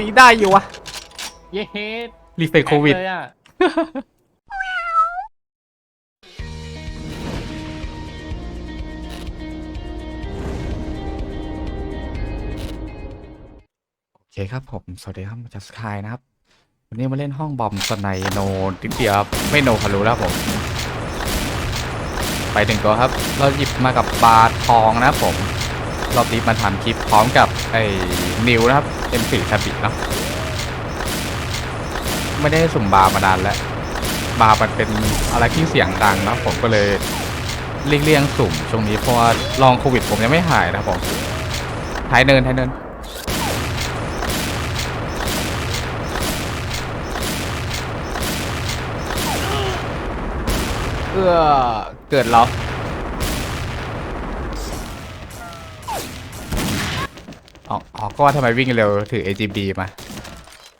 ยได้อยู่วะเย้เฮดรีเฟกโควิดเลยอะโอเคครับผม สวัสดีครับมาจากสกายนะครับ วันนี้มาเล่นห้องบอมสไนโนติดเดียวครับไม่โนคารุแล้วผม ไปถึงตัวครับ เราหยิบมากับบาร์ทองนะครับผม รอบนี้มาทำคลิปพร้อมกับไอ้นิวนะครับเป็นสีทาบิเนาะไม่ได้สุ่มบาร์มานานแล้ว บาร์มันเป็นอะไรที่เสียงดังเนะผมก็เลยเลี่ยงๆสุ่มช่วงนี้เพราะว่าลองโควิดผมยังไม่หายนะครับผมท้ายเนินท้ายเนินเออเกิดเรา อ๋ออ๋อก็ว่าทำไมวิ่งเร็วถือ AGB มา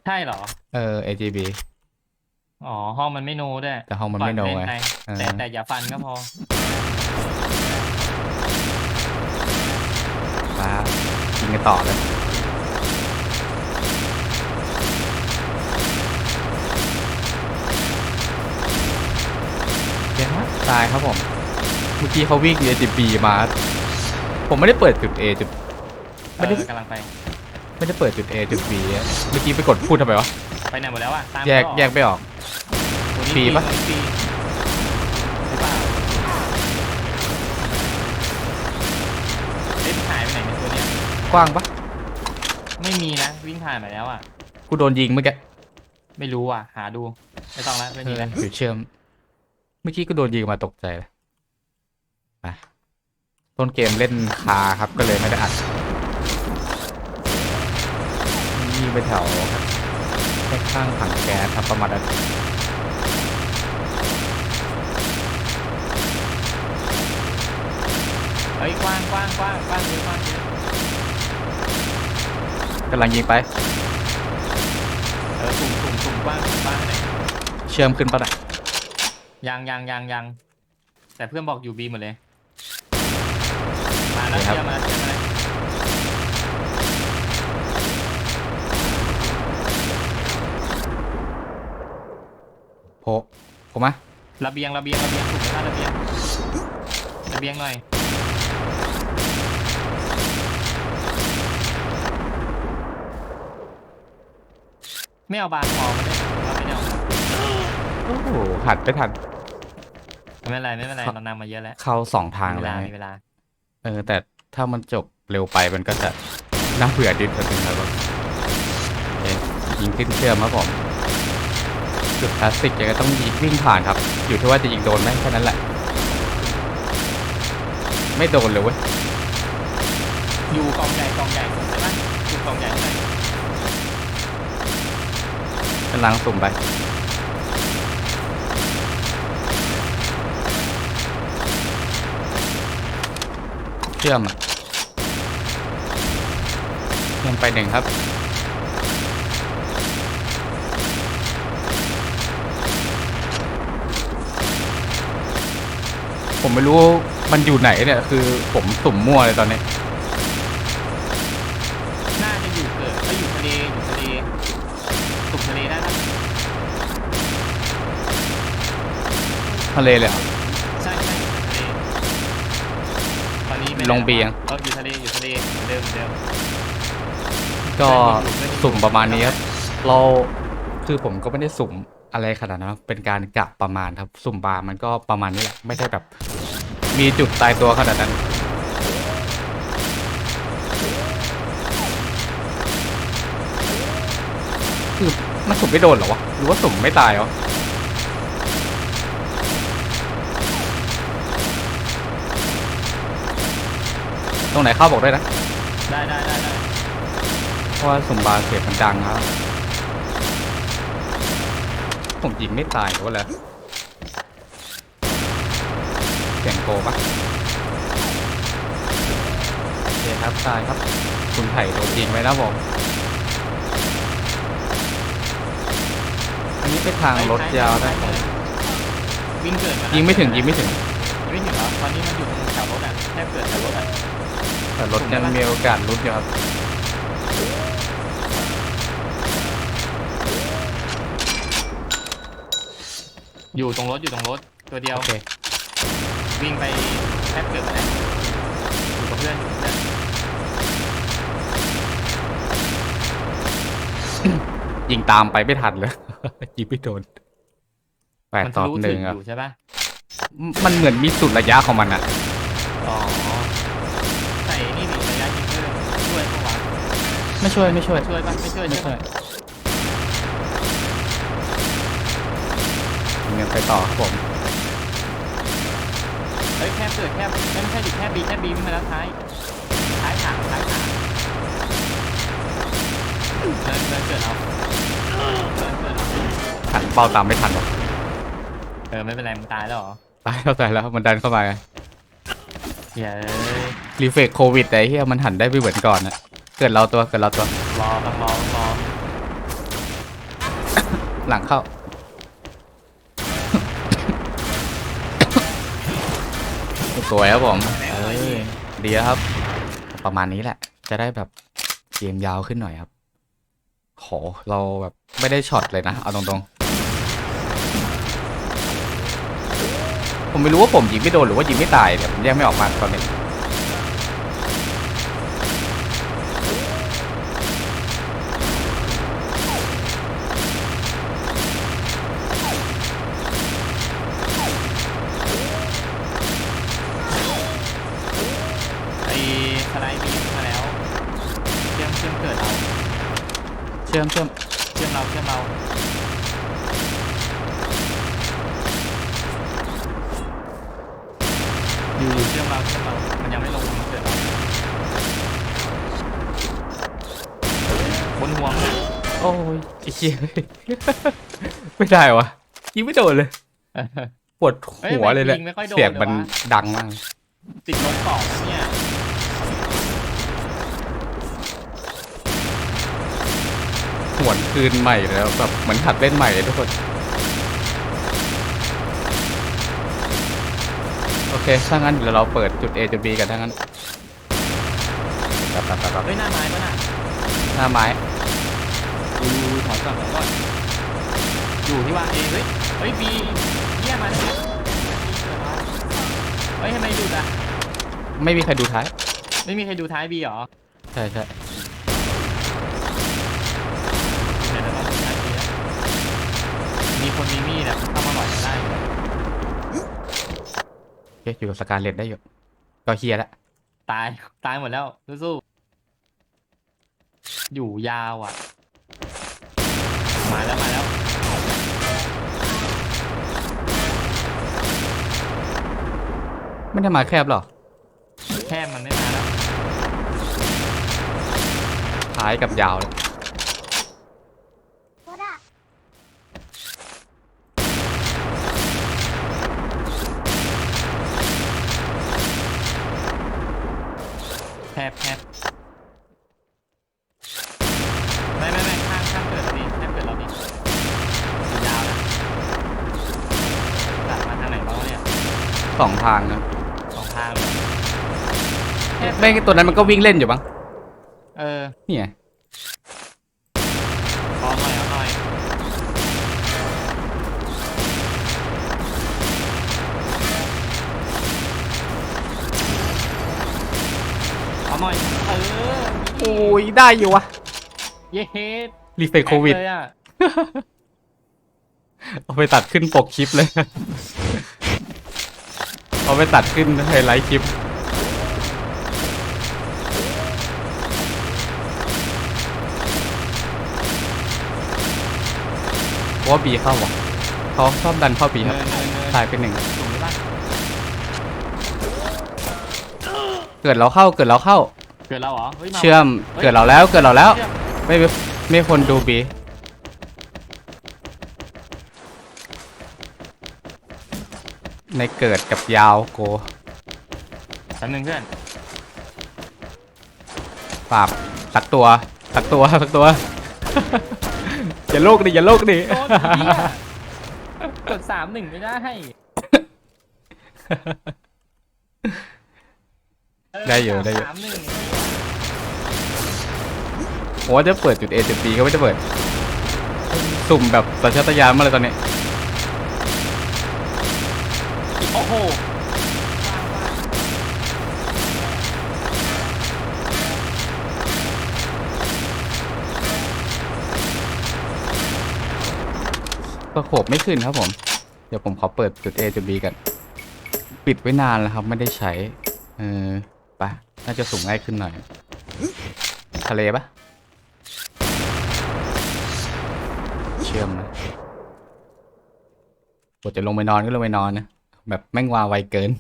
ใช่เหรอ เออ AGB อ๋อ ห้องมันไม่โนด้วยแต่ห้องมันไม่โนปล่อยไงเล่ปเออ แต่แต่อย่าฟันก็พอมายิงกันต่อเลยเดี๋ยวนะตายครับผม เมื่อกี้เขาวิ่ง AGB มา ผมไม่ได้เปิดจุด A จุด ไม่ได้ เออกำลังไป ไม่ได้เปิดจุด A จุด B อะเมื่อกี้ไปกดพูดทำไมวะ ไปไหนหมดแล้วอะ ตามแยกเขาเหรอแยกไม่ออก ตัวนี้ฟรีปะตัวนี้ฟรีใช่เปล่าเล่นหายไปไหนในยตัวเนี้ย กว้างปะไม่มีนะ วิ่งผ่านไปแล้วอะ กูโดนยิงเมื่อกี้ไม่รู้อะ หาดู ไม่ต้องละไม่มีแล้วอยู่เชื่อม เมื่อกี้ก็โดนยิงมาตกใจเลยไปต้นเกมเล่นคาครับก็เลยไม่ได้อัด ยิงไปแถวค่ข้างถังแก๊สครับประมาณนั้นเฮ้ยกว้างกว้างกว้างกว้างเยอะกว้างเยอะกำลังยิงไป เออสุ่มสุ่มสุ่มกว้างสุ่มกว้างไปไหนเชื่อมขึ้นปะน่ะยังยังยังยังแต่เพื่อนบอกอยู่บีหมดเลย มาแล้วเชื่อมาแล้วเชื่อมาแล้ว ระเบียงระเบียงระเบียงถูกไหมระเบียงระเบียงหน่อยไม่เอาบานพอมาได้เราไม่ได้เอามาโอ้โหหัดไปทันไม่เป็นไรไม่เป็นไรเรานำมาเยอะแล้วเข้าสองทางมีเวเลลายมีเวลาเออ แต่ถ้ามันจบเร็วไปมันก็จะน่าเบื่อดิดนึงครับผมโอเคยิงขึ้นเชื่อมครับผม จุดคลาสสิกยังไงต้องยิงวิ่งผ่านครับ อยู่ที่ว่าจะยิงโดนไหมแค่นั้นแหละ ไม่โดนเลยเว้ยอยู่กองใหญ่กองใหญ่ถูกไหมอยู่กองใหญ่ไหนกำลังสุ่มไปเชื่อมอะเชื่อมไปหนึ่งครับ ผมไม่รู้มันอยู่ไหนเนี่ย คือผมสุ่มมั่วเลยตอนนี้ น่าจะอยู่เกิดก็อยู่ทะเลอยู่ทะเลตุกทะเลได้ปะทะเลเลยเหรอ ใช่ใช่อยู่ทะเลตอนนี้ไม่ลงเบียง เอออยู่ทะเลอยู่ทะเลเหมือนเดิมเหมือนเดิม ก็สุ่มประมาณนี้ครับ เราคือผมก็ไม่ได้สุ่มอะไรขนาดนั้นครับเป็นการกะประมาณครับ สุ่มบาร์มันก็ประมาณนี้แหละ ไม่ได้แบบ มีจุดตายตัวขนาดนั้น คือมันสุ่มไม่โดนเหรอวะ หรือว่าสุ่มไม่ตายเหรอตรงไหนเข้าบอกด้วยนะ ได้ได้ได้ได้เพราะว่าสุ่มบาเสียงมันดังครับ ผมยิงไม่ตายหรือว่าไร เสียงโกปะโอเคครับตายครับ คุณไผ่โดนยิงไว้แล้วผมอันนี้ไปทางรถยาวได้วิ่งเกิดยิงไม่ถึงยิงไม่ถึงยิงไม่ถึงเหรอตอนนี้มันอยู่แถวรถอะแทบเกิดแถวรถอะแต่รถยังมีโอกาสรุดอยู่ครับอยู่ตรงรถอยู่ตรงรถตัวเดียวโอเค วิ่งไปแทบเกือบไปแล้วอยู่กับเพื่อนอยู่กับเพื่อนยิงตามไปไม่ทันเลย ยิงไม่โดนแปดมัต่อรู้หถึนึ่งงออะยู่ใช่ปะมันเหมือนมีสุดระยะของมันอะอ๋อใส่นี่ดิระยะยิงเพิ่มช่วยปะวะไม่ช่วยไม่ช่วย ช่วยปะไม่ช่วยไม่ใช่ช่วยปะยิงกันไปต่อครับผม ฮ้ยแค่เกิดแค่ไม่ใช่ดิแค่บีแค่บีวิ่งมาแล้วท้ายท้ายถังท้ายถังเดินเดินเกิดเอาเดินเกิดเอาทันเป้าตามไม่ทันหรอกเออไม่เป็นไรมึงตายแล้วเหรอตายเข้าใจแล้วมันดันเข้ามาไงเฮ้ยรีเฟกโควิดแต่ไอ้เฮียมันหันได้ไม่เหมือนก่อนนะเกิดเราตัวเกิดเราตัวรอต้องรอต้องรอหลังเข้า สวยครับผมเอ้ยดีแล้วครับ ประมาณนี้แหละ จะได้แบบเกมยาวขึ้นหน่อยครับโหเราแบบไม่ได้ช็อตเลยนะ เอาตรงๆ ผมไม่รู้ว่าผมยิงไม่โดนหรือว่ายิงไม่ตายเดี๋ยวผมแยกไม่ออกมาตอนนี้ ไอ้สไลด์บีขึ้นมาแล้ว เชื่อมเชื่อมเกิดเราเชื่อมเชื่อมเชื่อมเราเชื่อมเราอยู่อยู่เชื่อมเราเชื่อมเรามันยังไม่ลงมันเกิดเราบนหัวมันโอ้ยไอ้เชี่ยไม่ได้วะยิงไม่โดนเลยเออปวดหัวเลยแหละฮ้ไม่ค่อยโดนเสียงมันลวะดังมาก ติดลบสองเนี่ย หวนคืนใหม่แล้วแบบเหมือนหัดเล่นใหม่เลยทุกคน โอเค ถ้างั้นเดี๋ยวเราเปิดจุด A จุด B กันถ้างั้นครับครับครับครับเฮ้ยหน้าไม้ปะน่ะหน้าไม้ดูถอยก่อนถอยก่อนอยู่ที่วางเองเฮ้ย เฮ้ยบีเยี่ยมมาเลยเฮ้ยทำไมหยุดอะ ไม่มีใครดูท้าย ไม่มีใครดูท้ายบีเหรอ ใช่ใช่ อเคอยู่กับสการเล่นได้อยู่ ก็เฮียแล้วตายตายหมดแล้วสู้ๆอยู่ยาวอะ มาแล้วมาแล้วไม่ได้มาแคบหรอ แค่มันไม่มาแล้วท้ายกับยาวเลย บแทบไม่ไม่ไม่ข้างข้างเกิดเราดีแทบเกิดเราดีอยู่ยาวแล้วตัดมาทางไหนบ้างวะเนี่ยสองทางนะสองทางเลยแทบไม่งั้นตัวนั้นมันก็วิ่งเล่นอยู่บ้าง โอ้ยได้อยู่วะเย้เฮดรีเฟกโควิดเลยอะเอาไปตัดขึ้นปกคลิปเลย เอาไปตัดขึ้นไฮไลท์คลิปเพราะว่าบีเข้าวะเขาชอบดันเข้าบีครับเนินเนินเนินตายเป็นหนึ่งสูงไหมบ้างเกิดเราเข้า เกิดเราเข้าเกิดเราเหรอฮ้ยาเชื่อมฮ้ยเกิดเราแล้วเกิดเราแล้ว เชื่อมไม่ไม่ไม่คนดูบีในเกิดกับยาวโกแป๊บนึงเพื่อน ปราบสักตัวสักตัวสักตัว อย่าโลกดิอย่าโลกดิ โดนเหี้ยกดสามหนึ่งไม่ได้เได้อยู่ได้อยู่ สามหนึ่ง โอ้จะเปิดจุด A จุด B ก็ไม่ได้เปิด สุ่มแบบสัญชาตญาณมาเลยตอนนี้ โอ้โหประโขบไม่ขึ้นครับผม เดี๋ยวผมขอเปิดจุด A จุด B กัน ปิดไว้นานแล้วครับ ไม่ได้ใช้ เออ ไป น่าจะสูงง่ายขึ้นหน่อย ทะเลปะ ชื่อมนะกดจะลงไปนอนก็ลงไปนอนนะ แบบแม่งวาไวเกิน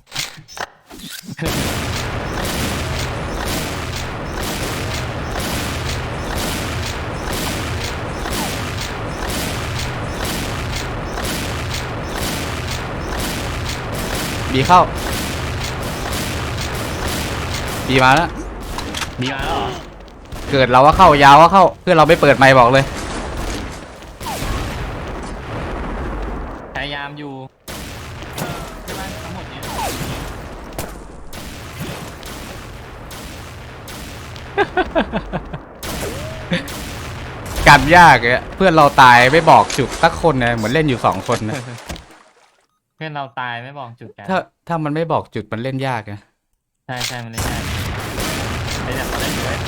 บีเข้า บีมาแล้วบีมาแล้วเหรอ เกิดเราว่าเข้ายาวว่าเข้า เพื่อนเราไม่เปิดไมค์บอกเลยายามอยู่ใช่ไหมทั้งหมดเนี้ยกันยากเลยเพื่อนเราตายไม่บอกจุดสักคนนะเหมือนเล่นอยู่สองคนนะเพื่อนเราตายไม่บอกจุดกันถ้าถ้ามันไม่บอกจุดมันเล่นยากนะใช่ใช่มันเล่นได้ไอ้แบบเราได้อยู่เลย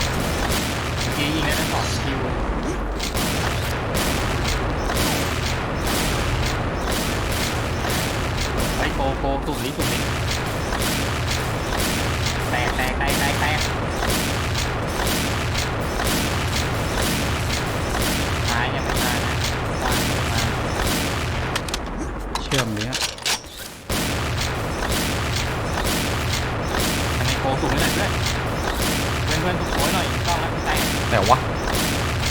เมื่อกี้ยิงได้ทั้งสองคิว กโกตุ่มนี้ตุ่มนี้แตกแตกแตกแตกแตกท้ายยังไม่มานะวางไม่มาเชื่อมเนี้ยทำไมโกตุ่มไม่หน่อยเพื่อนเพื่อนเพื่อนตุ่มโกหน่อยต้องแล้วแตกแต่ว่า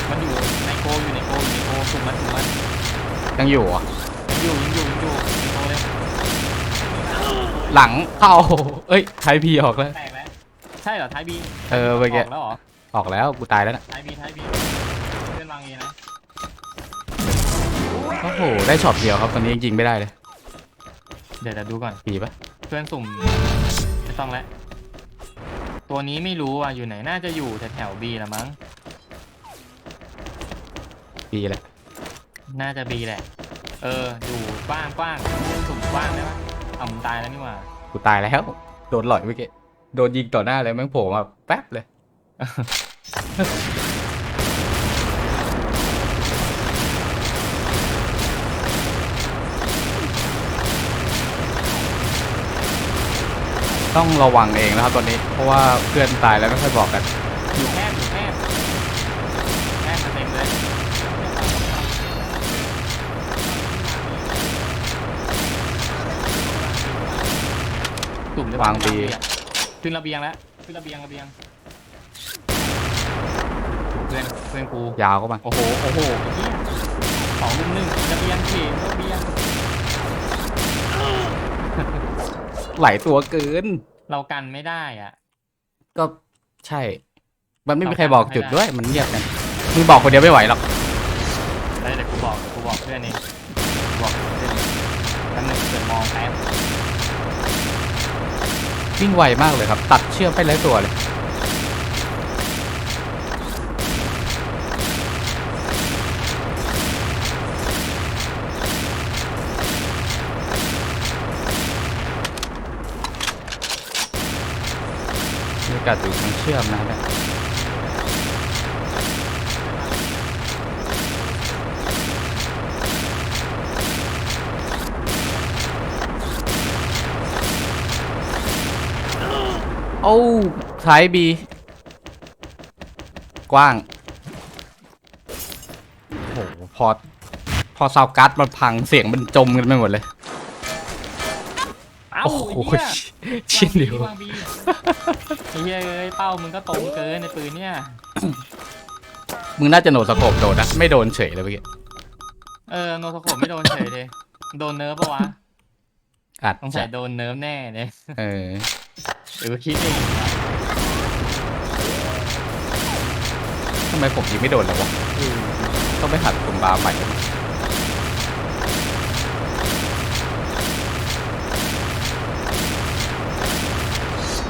มันอยู่ในโกอยู่ในโกอยู่ในโกตุ่มมันตุ่มมันยังอยู่อะยังอยู่ยังอยู่ยังอยู่ในโกเลย หลังเข้า เอ้ยไทยพีออกแล้ว แตกแล้วใช่เหรอท้ายบีเออเมื่อกี้ กแล้วเหรอออกแล้วกูตายแล้วนะท้ายบีท้ายบีเพื่อนวางเองนะโอ้โหได้ช็อตเดียวครับตอนนี้ยังยิงไม่ได้เลยเดี๋ยวเดี๋ยวดูก่อนปีปะเพื่อนสุ่มไม่ต้องแล้วตัวนี้ไม่รู้ว่าอยู่ไหนน่าจะอยู่แถวบีละมั้ง ปีแหละน่าจะบีแหละ เออ อยู่กว้างกว้างสุ่มกว้างได้ปะ เอามึงตายแล้วนี่หว่ากูตายแล้ว โดนหล่อยเมื่อกี้ โดนยิงต่อหน้าเลยแม่งโผล่มาแป๊บเลย ต้องระวังเองนะครับตอนนี้ เพราะว่าเพื่อนตายแล้วไม่ค่อยบอกกัน สุ่มได้ปะวางบี ขึ้นระเบียงแล้วขึ้นระเบียงระเบียงเพื่อนเพื่อนกูยาวก็มาโอ้โหโอ้โหไอ้เหี้ยสองลุมหนึ่งระเบียงเขมระเบียงไหลตัวเกิน เรากันไม่ได้อะ ก็ใช่ มันไม่มีใครบอกจุดด้วย มันเงียบกันมึงบอกคนเดียวไม่ไหวหรอกได้แต่กูบอกกูบอกเพื่อนเอง วิ่งไวมากเลยครับ ตัดเชือกไปเลยตัวเลยมีกาดอยู่ทางเชื่อมนะเนี่ย โอ้ท้ายบี กว้าง โอ้โห พอ พอซาวการ์ดมันพังเสียงมันจมกันไปหมดเลย เอ้าโอ้โหไอ้เหี้ยชิ้นเดียว วางบีไอ้เหี้ยเอ้ยเป้ามึงก็ตรงเกินในปืนเนี่ยมึงน่าจะโหนดสโคปโดนนะ ไม่โดนเฉยเลยเมื่อกี้ เออโนสโคปไม่โดนเฉยเลยโดนเนิร์ฟปะวะ อาจต้องจะใส่โดนเนิร์ฟแน่เลยเออ หรือว่าคิดเองวะทำไมผมยิงไม่โดนแล้ววะ ต้องไปหัดกลุ่มบาร์ใหม่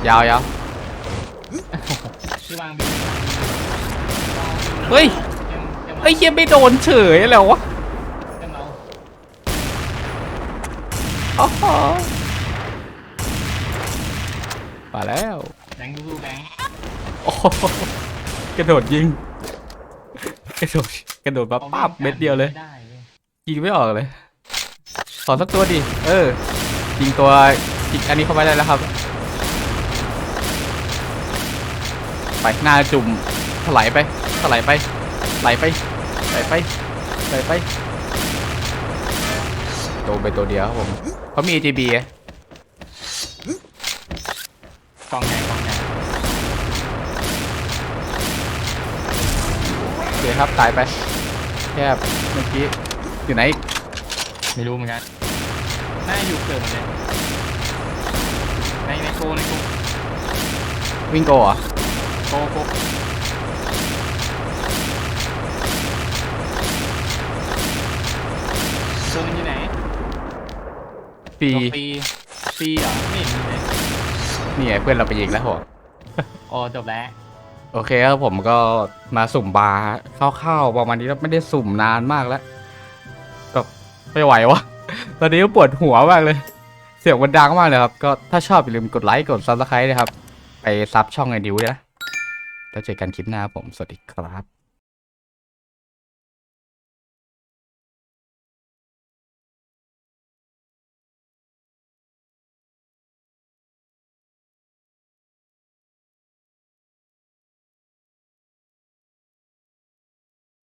ยาวยาวที่วางบีเฮ้ย เต็มเต็มไอ้เฮียไม่โดนเฉยแล้ววะ เต็มเรา โอ้โหแล้วแบงค์สู้ๆแบงค์โอ้โหกระโดดยิง กระโดดกระโดดมาปั๊บเม็ดเดียวเลยไม่ได้ว้ยยิงไม่ออกเลยขอสักตัวดิ เออ ยิงตัวอีกอันนี้เข้าไปได้แล้วครับ ไปหน้าจุ่มถลายไปถลายไปไหลไปไหลไปไหลไปโดนไปตัวเดียวครับผม เขามี AGB ไงกองใหญ่กองใหญ่โอเคครับตายไปแคบเมื่อกี้อยู่ไหนอีกไม่รู้เหมือนกันน่าจะอยู่เกิดหมดเลยในในโกในโกวิ่งโกเหรอะโกโกตัวนึงอยู่ไหน ปีตัวปีปีเหรอไม่เห็นมีเลยนี่ไงเพื่อนเราไปยิงแล้วโหโอ้จบแล้วโอเคครับผมก็มาสุ่มบาร์คร่าวๆประมาณนี้แล้วไม่ได้สุ่มนานมากแล้วก็ไม่ไหววะ ตอนนี้ก็ปวดหัวมากเลย เสียงมันดังมากเลยครับ ก็ถ้าชอบอย่าลืมกดไลค์กดซับสไครต์นะครับ ไปซับช่องไอ้ดิวด้วยนะ แล้วเจอกันคลิปหน้าครับผม สวัสดีครับ